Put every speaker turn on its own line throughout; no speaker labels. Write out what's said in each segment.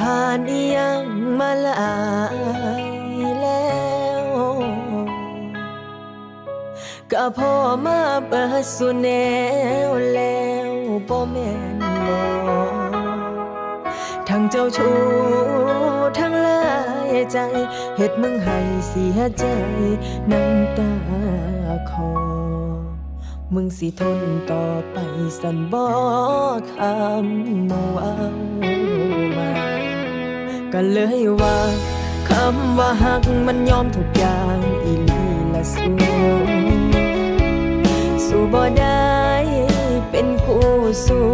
ผ่านยังมาหลายแล้ว ก็พอมาเปิดสุแนวแล้วบ่แม่นบ่ทั้งเจ้าชู้ทั้งลายใจเฮ็ดมึงให้เสียใจน้ำตาคอมึงสิทนต่อไปสันบ่คำว่า ก็เลยว่าคำว่าหักมันยอมทุกอย่างอีลีละสูสู้บ่ได้เป็นคู่สู้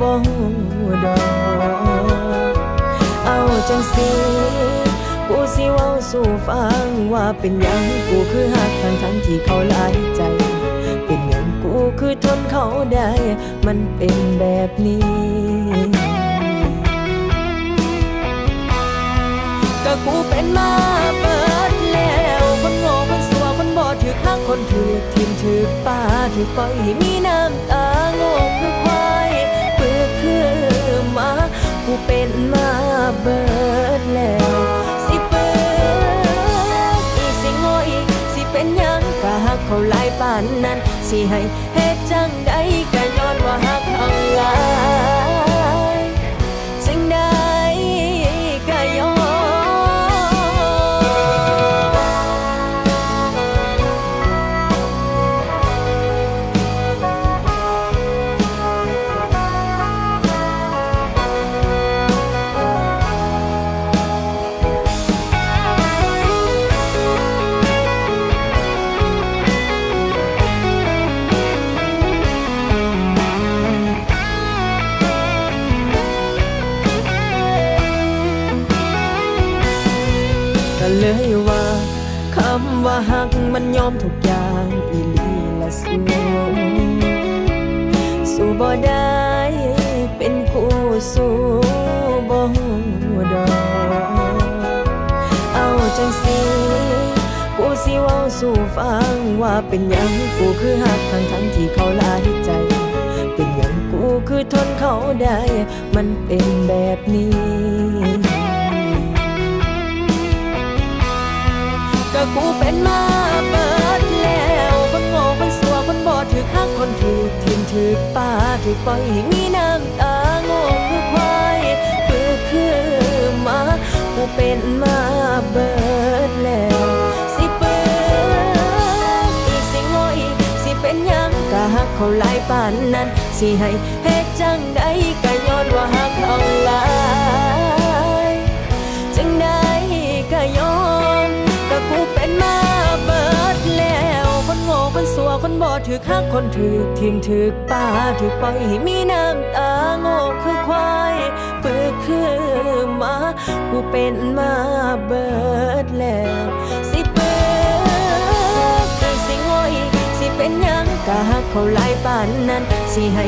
บ่ดอกเอาจังสิกูสิเว้าสู่ฟังว่าเป็นยังกูคือหักทั้งทั้งที่เขาหลายใจ เป็นยังกูคือทนเขาได้ มันเป็นแบบนี้ ก็กูเป็นมาเปิดแล้ว คนโง่คนสัวคนบอดถือข้างคนถือทิมถือป่าถือปล่อยให้มีน้ำตาโง่คือควายเปื้อคือมากูเป็นมาเบิดแล้วสิเปิดอีกสิโง่อีกสิเป็นยังก็หักเขาหลายปานนั้นสิให้ เลยว่าคำว่าหักมันยอมทุกอย่างอีลีละสูสู้บ่ได้เป็นคู่สู้บ่ดอกเอาจังสิกูสิเว้าสู่ฟังว่าเป็นหยังกูคือหักทั้งทั้งที่เขาลายใจ เป็นหยังกูคือทนเขาได้ มันเป็นแบบนี้ ถือป่าถือปล่อยมีน้ำตาโง่คือควายคือคือมากูเป็นมาเบิดแล้วสิเปิดอีกสิงอีสิเป็นยังกะหักเขาหลายปานนั้น สิให้เฮ็ดจังใดก็ย้อนว่าหักเขา ค้าคนถือทิมถือป่าถือปล่อยให้มีน้ำตาโง่คือควายเปื้อคือมากูเป็นมาเบิดแล้วสิเปิดสิโง่อีกสิเป็นยังกะหักเขาหลายปานนั้นสิให้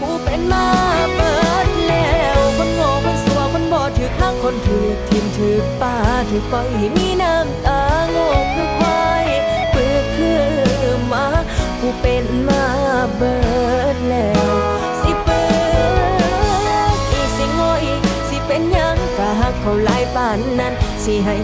ก็กูเป็นมาเปิดแล้ว คนโง่คนสัวคนบอดถือข้างคนถือทิมถือป่าถือปล่อยให้มีน้ำตาโง่คือควายเปื้อคือมากูเป็นมาเบิดแล้วสิเปิดอีกสิโง่อีกสิเป็นยังก็หักเขาหลายปานนั้นสิให้